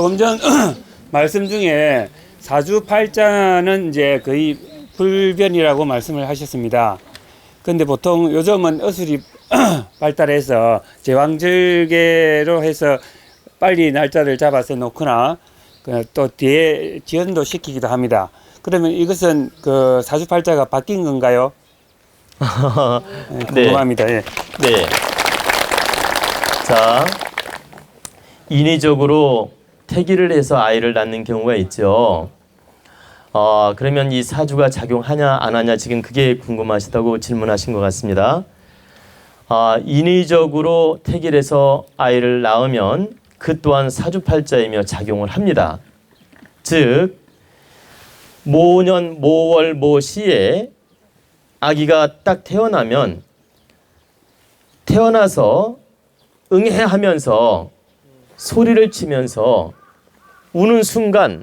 조금 전 말씀 중에 사주팔자는 이제 거의 불변이라고 말씀을 하셨습니다. 근데 보통 요즘은 어술이 발달해서 제왕절개로 해서 빨리 날짜를 잡아서 놓거나 그또 뒤에 지연도 시키기도 합니다. 그러면 이것은 그 사주팔자가 바뀐 건가요? 네, 궁금합니다. 예. 네. 자, 인위적으로 태기를 해서 아이를 낳는 경우가 있죠. 어, 그러면 이 사주가 작용하냐 안 하냐 지금 그게 궁금하시다고 질문하신 것 같습니다. 아, 인위적으로 해서 아이를 낳으면 그 또한 사주팔자이며 작용을 합니다. 즉 모년 모월 모시에 아기가 딱 태어나면 태어나서 응애하면서 소리를 치면서 우는 순간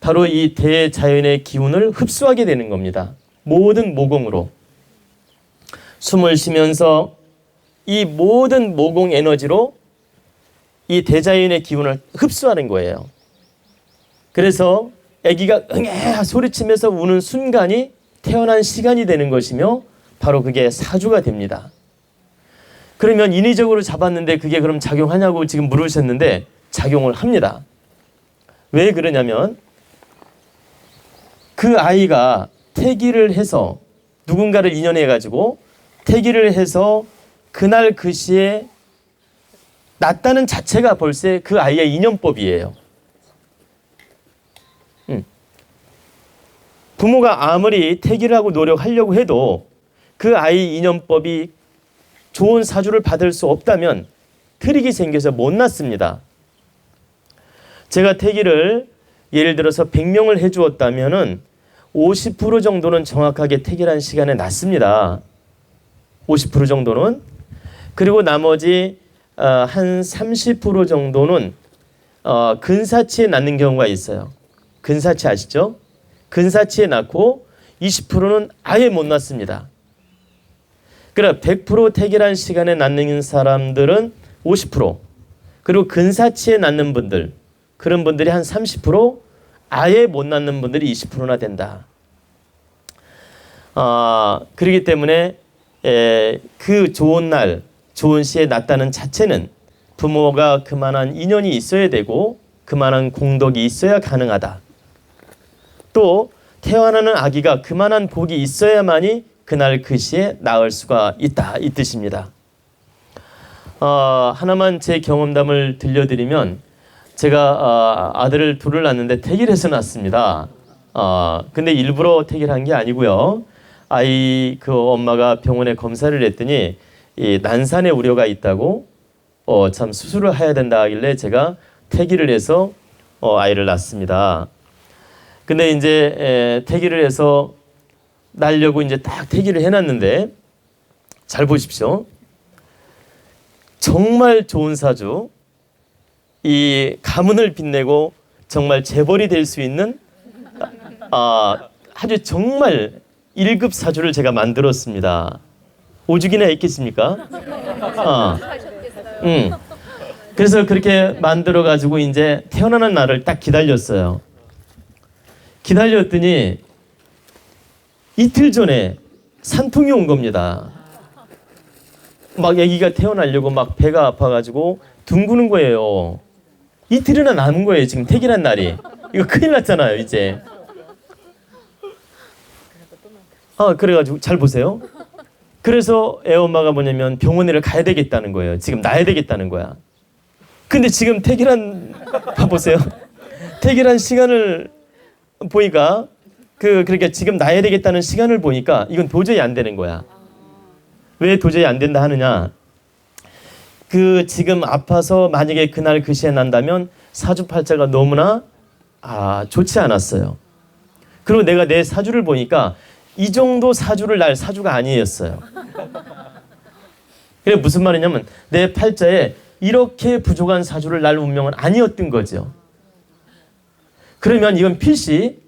바로 이 대자연의 기운을 흡수하게 되는 겁니다. 모든 모공으로 숨을 쉬면서 이 모든 모공 에너지로 이 대자연의 기운을 흡수하는 거예요. 그래서 아기가 응애 소리치면서 우는 순간이 태어난 시간이 되는 것이며 바로 그게 사주가 됩니다. 그러면 인위적으로 잡았는데 그게 그럼 작용하냐고 지금 물으셨는데 작용을 합니다. 왜 그러냐면 그 아이가 태기를 해서 누군가를 인연해 가지고 태기를 해서 그날 그 시에 낳다는 자체가 벌써 그 아이의 인연법이에요. 음. 부모가 아무리 태기를 하고 노력하려고 해도 그 아이 인연법이 좋은 사주를 받을 수 없다면 트릭이 생겨서 못 낳습니다. 제가 태기를 예를 들어서 100명을 해주었다면은 50% 정도는 정확하게 태기란 시간에 낳습니다. 50% 정도는 그리고 나머지 어, 한 30% 정도는 어, 근사치에 낳는 경우가 있어요. 근사치 아시죠? 근사치에 낳고 20%는 아예 못 낳습니다. 그러나 100% 태기란 시간에 낳는 사람들은 50% 그리고 근사치에 낳는 분들 그런 분들이 한 30% 아예 못 낳는 분들이 20%나 된다. 아 그렇기 때문에 에, 그 좋은 날 좋은 시에 낳다는 자체는 부모가 그만한 인연이 있어야 되고 그만한 공덕이 있어야 가능하다. 또 태어나는 아기가 그만한 복이 있어야만이 그날 그 시에 낳을 수가 있다 이 뜻입니다. 어, 하나만 제 경험담을 들려드리면 제가 어, 아들을 둘을 낳는데 태길해서 낳습니다. 어, 근데 일부러 태길한 게 아니고요. 아이 그 엄마가 병원에 검사를 했더니 이 난산의 우려가 있다고 어, 참 수술을 해야 된다 하길래 제가 태기를 해서 어, 아이를 낳습니다. 근데 이제 에, 태기를 해서 날려고 이제 딱 태기를 해놨는데 잘 보십시오. 정말 좋은 사주, 이 가문을 빛내고 정말 재벌이 될 수 있는 아, 아주 정말 1급 사주를 제가 만들었습니다. 오죽이나 있겠습니까? 아, 음. 그래서 그렇게 만들어 가지고 이제 태어나는 날을 딱 기다렸어요. 기다렸더니 이틀 전에 산통이 온 겁니다. 막 아기가 태어나려고 막 배가 아파가지고 둥그는 거예요. 이틀이나 남은 거예요 지금 태기란 날이. 이거 큰일 났잖아요 이제. 아 그래가지고 잘 보세요. 그래서 애 엄마가 뭐냐면 병원에를 가야 되겠다는 거예요. 지금 나야 되겠다는 거야. 근데 지금 태기란 봐보세요. 태기란 시간을 보니까 그 그러니까 지금 나야 되겠다는 시간을 보니까 이건 도저히 안 되는 거야. 왜 도저히 안 된다 하느냐? 그 지금 아파서 만약에 그날 그 시에 난다면 사주팔자가 너무나 아 좋지 않았어요. 그리고 내가 내 사주를 보니까 이 정도 사주를 날 사주가 아니었어요. 그게 무슨 말이냐면 내 팔자에 이렇게 부족한 사주를 날 운명은 아니었던 거죠. 그러면 이건 필시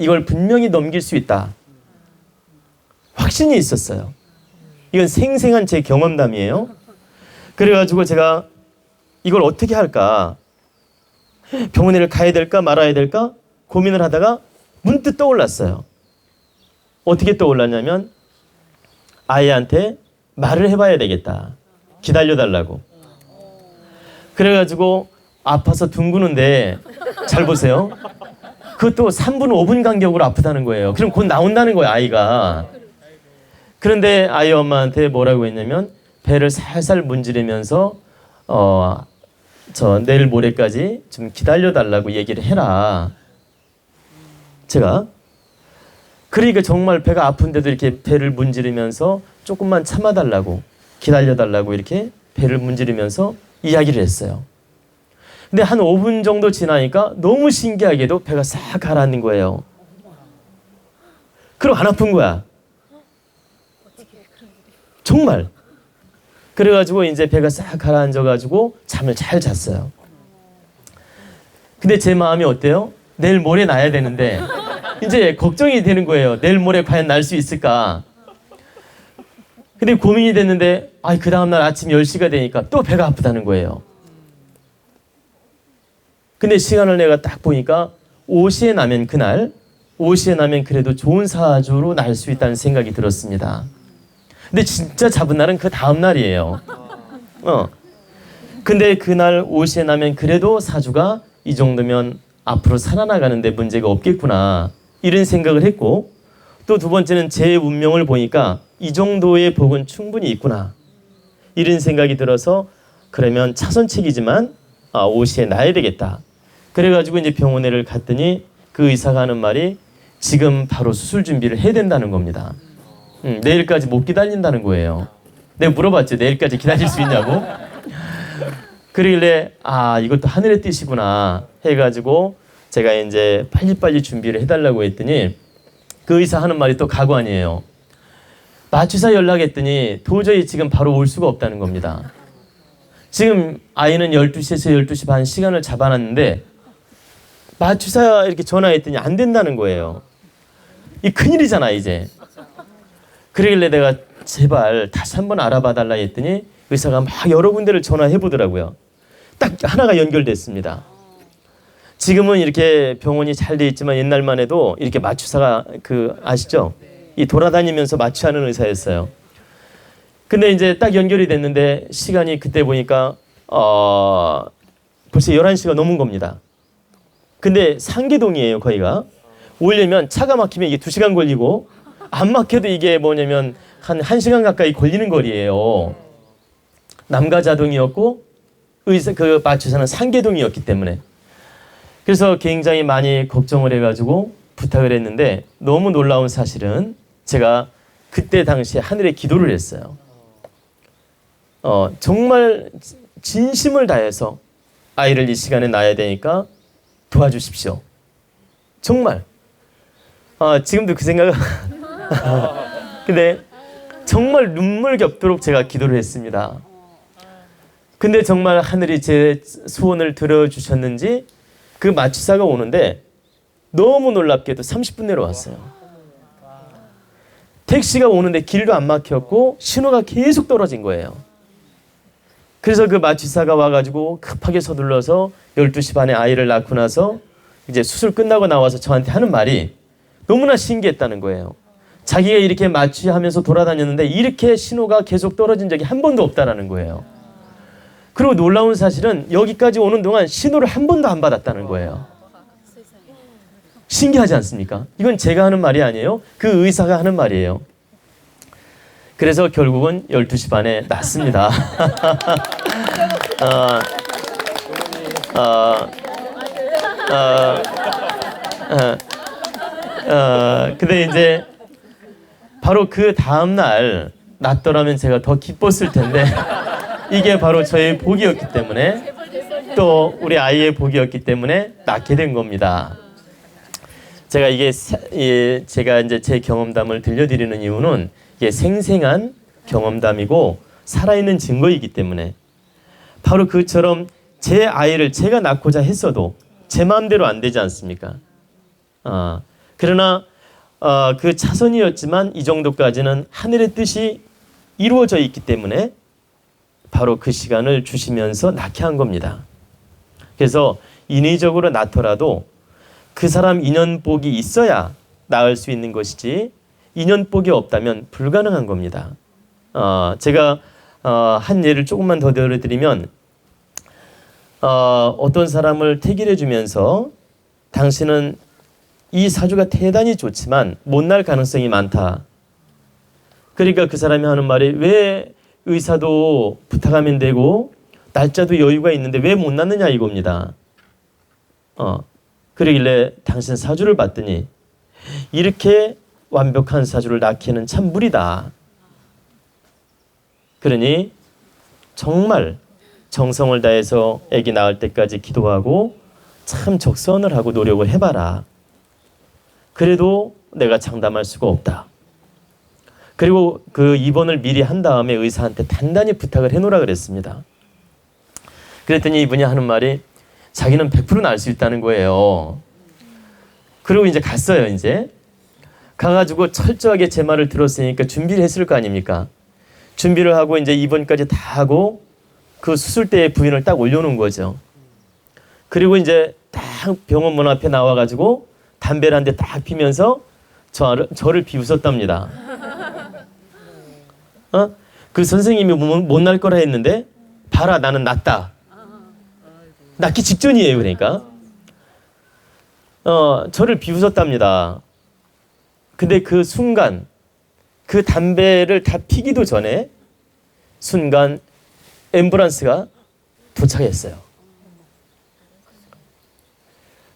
이걸 분명히 넘길 수 있다. 확신이 있었어요. 이건 생생한 제 경험담이에요. 그래가지고 제가 이걸 어떻게 할까? 병원에 가야 될까 말아야 될까 고민을 하다가 문득 떠올랐어요. 어떻게 떠올랐냐면 아이한테 말을 해봐야 되겠다. 기다려달라고. 그래가지고 아파서 둥그는데 잘 보세요. 그것도 3분 5분 간격으로 아프다는 거예요. 그럼 곧 나온다는 거예요 아이가. 그런데 아이 엄마한테 뭐라고 했냐면 배를 살살 문지르면서 어 저 내일 모레까지 좀 기다려 달라고 얘기를 해라. 제가 그러니까 정말 배가 아픈데도 이렇게 배를 문지르면서 조금만 참아 달라고 기다려 달라고 이렇게 배를 문지르면서 이야기를 했어요. 근데 한 5분 정도 지나니까 너무 신기하게도 배가 싹 가라앉는 거예요. 그럼 안 아픈 거야. 정말. 그래가지고 이제 배가 싹 가라앉아가지고 잠을 잘 잤어요. 근데 제 마음이 어때요? 내일 모레 나야 되는데 이제 걱정이 되는 거예요. 내일 모레 과연 날 수 있을까? 근데 고민이 됐는데 아, 그 다음 날 아침 10시가 되니까 또 배가 아프다는 거예요. 근데 시간을 내가 딱 보니까 5시에 나면 그날 5시에 나면 그래도 좋은 사주로 날 수 있다는 생각이 들었습니다. 근데 진짜 잡은 날은 그 다음 날이에요. 어. 근데 그날 5시에 나면 그래도 사주가 이 정도면 앞으로 살아나가는데 문제가 없겠구나. 이런 생각을 했고 또 두 번째는 제 운명을 보니까 이 정도의 복은 충분히 있구나. 이런 생각이 들어서 그러면 차선책이지만 아, 5시에 나야 되겠다. 그래가지고 이제 병원에를 갔더니 그 의사가 하는 말이 지금 바로 수술 준비를 해야 된다는 겁니다. 음, 내일까지 못 기다린다는 거예요. 내가 물어봤죠. 내일까지 기다릴 수 있냐고. 그러길래 아 이것도 하늘의 뜻이구나 해가지고 제가 이제 빨리빨리 준비를 해달라고 했더니 그 의사 하는 말이 또 가관이에요. 마취사 연락했더니 도저히 지금 바로 올 수가 없다는 겁니다. 지금 아이는 12시에서 12시 반 시간을 잡아놨는데 마취사 이렇게 전화했더니 안 된다는 거예요. 이 큰일이잖아 이제. 그러길래 내가 제발 다시 한번 알아봐 달라 했더니 의사가 막 여러 군데를 전화해 보더라고요. 딱 하나가 연결됐습니다. 지금은 이렇게 병원이 잘 돼 있지만 옛날만 해도 이렇게 마취사가 그 아시죠? 이 돌아다니면서 마취하는 의사였어요. 근데 이제 딱 연결이 됐는데 시간이 그때 보니까 어 벌써 11시가 넘은 겁니다. 근데 상계동이에요, 거기가. 오려면 차가 막히면 이게 2시간 걸리고 안 막혀도 이게 뭐냐면 한 1시간 가까이 걸리는 거리예요. 남가자동이었고 의사 그 마취사는 상계동이었기 때문에 그래서 굉장히 많이 걱정을 해가지고 부탁을 했는데 너무 놀라운 사실은 제가 그때 당시에 하늘에 기도를 했어요. 어 정말 진심을 다해서 아이를 이 시간에 낳아야 되니까 도와주십시오. 정말. 아 지금도 그 생각을 근데 정말 눈물 겹도록 제가 기도를 했습니다. 근데 정말 하늘이 제 소원을 들어주셨는지 그 마취사가 오는데 너무 놀랍게도 30분 내로 왔어요. 택시가 오는데 길도 안 막혔고 신호가 계속 떨어진 거예요. 그래서 그 마취사가 와가지고 급하게 서둘러서 12시 반에 아이를 낳고 나서 이제 수술 끝나고 나와서 저한테 하는 말이 너무나 신기했다는 거예요. 자기가 이렇게 마취하면서 돌아다녔는데 이렇게 신호가 계속 떨어진 적이 한 번도 없다라는 거예요. 그리고 놀라운 사실은 여기까지 오는 동안 신호를 한 번도 안 받았다는 거예요. 신기하지 않습니까? 이건 제가 하는 말이 아니에요. 그 의사가 하는 말이에요. 그래서 결국은 12시 반에 났습니다. 어, 어, 어, 어, 어, 근데 이제 바로 그 다음 날 났더라면 제가 더 기뻤을 텐데 이게 바로 저의 복이었기 때문에 또 우리 아이의 복이었기 때문에 낳게 된 겁니다. 제가 이게 제가 이제 제 경험담을 들려드리는 이유는 이게 생생한 경험담이고 살아있는 증거이기 때문에 바로 그처럼 제 아이를 제가 낳고자 했어도 제 마음대로 안 되지 않습니까? 아, 그러나 어, 그 차선이었지만 이 정도까지는 하늘의 뜻이 이루어져 있기 때문에 바로 그 시간을 주시면서 낳게 한 겁니다. 그래서 인위적으로 낳더라도 그 사람 인연복이 있어야 낳을 수 있는 것이지 인연복이 없다면 불가능한 겁니다. 어, 제가 어, 한 예를 조금만 더 들어드리면 어, 어떤 사람을 택일해 주면서 당신은 이 사주가 대단히 좋지만 못 날 가능성이 많다. 그러니까 그 사람이 하는 말이 왜 의사도 부탁하면 되고 날짜도 여유가 있는데 왜못 낳느냐 이겁니다. 어. 그러길래 당신 사주를 봤더니 이렇게 완벽한 사주를 낳기는 참 무리다. 그러니 정말 정성을 다해서 아기 낳을 때까지 기도하고 참 적선을 하고 노력을 해봐라. 그래도 내가 장담할 수가 없다. 그리고 그 입원을 미리 한 다음에 의사한테 단단히 부탁을 해놓으라 그랬습니다. 그랬더니 이분이 하는 말이 자기는 100% 나을 수 있다는 거예요. 그리고 이제 갔어요, 이제. 가가지고 철저하게 제 말을 들었으니까 준비를 했을 거 아닙니까? 준비를 하고 이제 입원까지 다 하고 그 수술대에 부인을 딱 올려놓은 거죠. 그리고 이제 딱 병원 문 앞에 나와가지고 담배를 한 대 딱 피면서 저를, 저를 비웃었답니다. 어? 그 선생님이 못 날 거라 했는데 봐라 나는 낫다. 낫기 직전이에요 그러니까. 어 저를 비웃었답니다. 근데 그 순간 그 담배를 다 피기도 전에 순간 앰뷸런스가 도착했어요.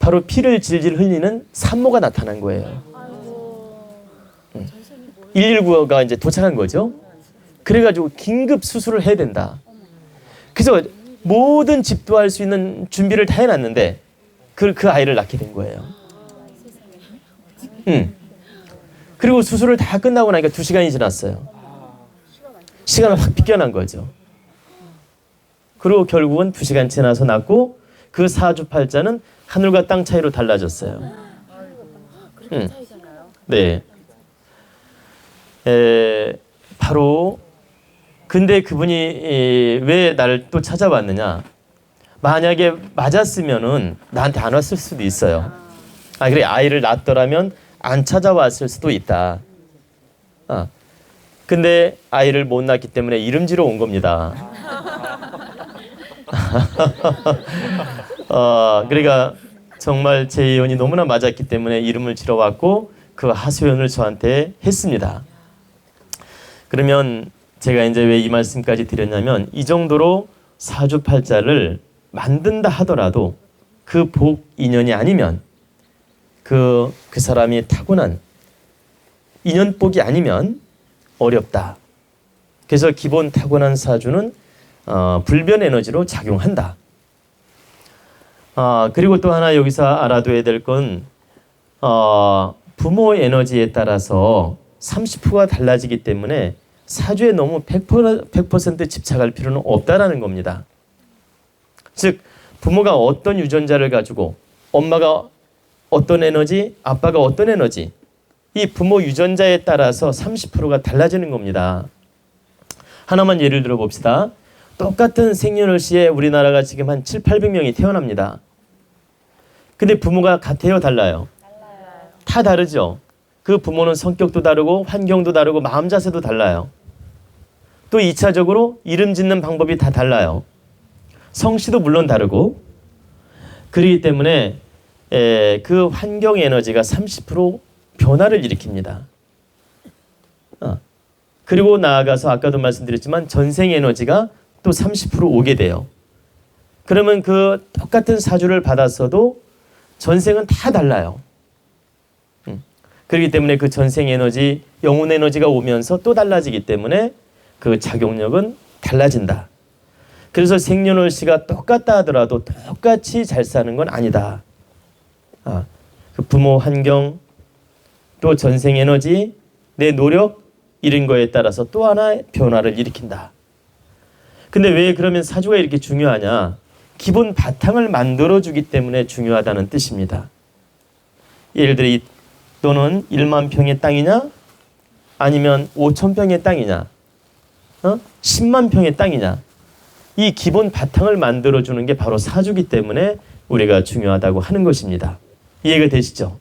바로 피를 질질 흘리는 산모가 나타난 거예요. 119가 이제 도착한 거죠. 그래가지고 긴급 수술을 해야 된다. 그래서 모든 집도 할 수 있는 준비를 다 해놨는데 그, 그 아이를 낳게 된 거예요. 응. 그리고 수술을 다 끝나고 나니까 두 시간이 지났어요. 시간을 확 비껴난 거죠. 그리고 결국은 두 시간 지나서 낳고 그 사주팔자는 하늘과 땅 차이로 달라졌어요. 응. 네. 에, 바로 근데 그분이 왜 나를 또 찾아왔느냐? 만약에 맞았으면은 나한테 안 왔을 수도 있어요. 아 그래 아이를 낳았더라면 안 찾아왔을 수도 있다. 아 근데 아이를 못 낳기 때문에 이름지러 온 겁니다. 어 그러니까 정말 제 예언이 너무나 맞았기 때문에 이름을 지러 왔고 그 하소연을 저한테 했습니다. 그러면 제가 이제 왜 이 말씀까지 드렸냐면 이 정도로 사주팔자를 만든다 하더라도 그 복 인연이 아니면 그, 그 사람이 타고난 인연복이 아니면 어렵다. 그래서 기본 타고난 사주는 어, 불변 에너지로 작용한다. 아, 그리고 또 하나 여기서 알아둬야 될건 어, 부모 에너지에 따라서 30%가 달라지기 때문에 사주에 너무 100%, 100% 집착할 필요는 없다라는 겁니다. 즉 부모가 어떤 유전자를 가지고 엄마가 어떤 에너지, 아빠가 어떤 에너지 이 부모 유전자에 따라서 30%가 달라지는 겁니다. 하나만 예를 들어 봅시다. 똑같은 생년월시에 우리나라가 지금 한 7, 800명이 태어납니다. 근데 부모가 같아요, 달라요? 다 다르죠. 그 부모는 성격도 다르고 환경도 다르고 마음 자세도 달라요. 또 2차적으로 이름 짓는 방법이 다 달라요. 성씨도 물론 다르고 그렇기 때문에 에, 그 환경 에너지가 30% 변화를 일으킵니다. 어. 그리고 나아가서 아까도 말씀드렸지만 전생 에너지가 또 30% 오게 돼요. 그러면 그 똑같은 사주를 받았어도 전생은 다 달라요. 음. 그렇기 때문에 그 전생 에너지, 영혼 에너지가 오면서 또 달라지기 때문에 그 작용력은 달라진다. 그래서 생년월시가 똑같다 하더라도 똑같이 잘 사는 건 아니다. 아, 그 부모 환경 또 전생 에너지 내 노력 이런 거에 따라서 또 하나의 변화를 일으킨다. 근데 왜 그러면 사주가 이렇게 중요하냐? 기본 바탕을 만들어 주기 때문에 중요하다는 뜻입니다. 예를 들어 이 또는 1만 평의 땅이냐 아니면 5천 평의 땅이냐 어? 10만 평의 땅이냐 이 기본 바탕을 만들어 주는 게 바로 사주기 때문에 우리가 중요하다고 하는 것입니다. 이해가 되시죠?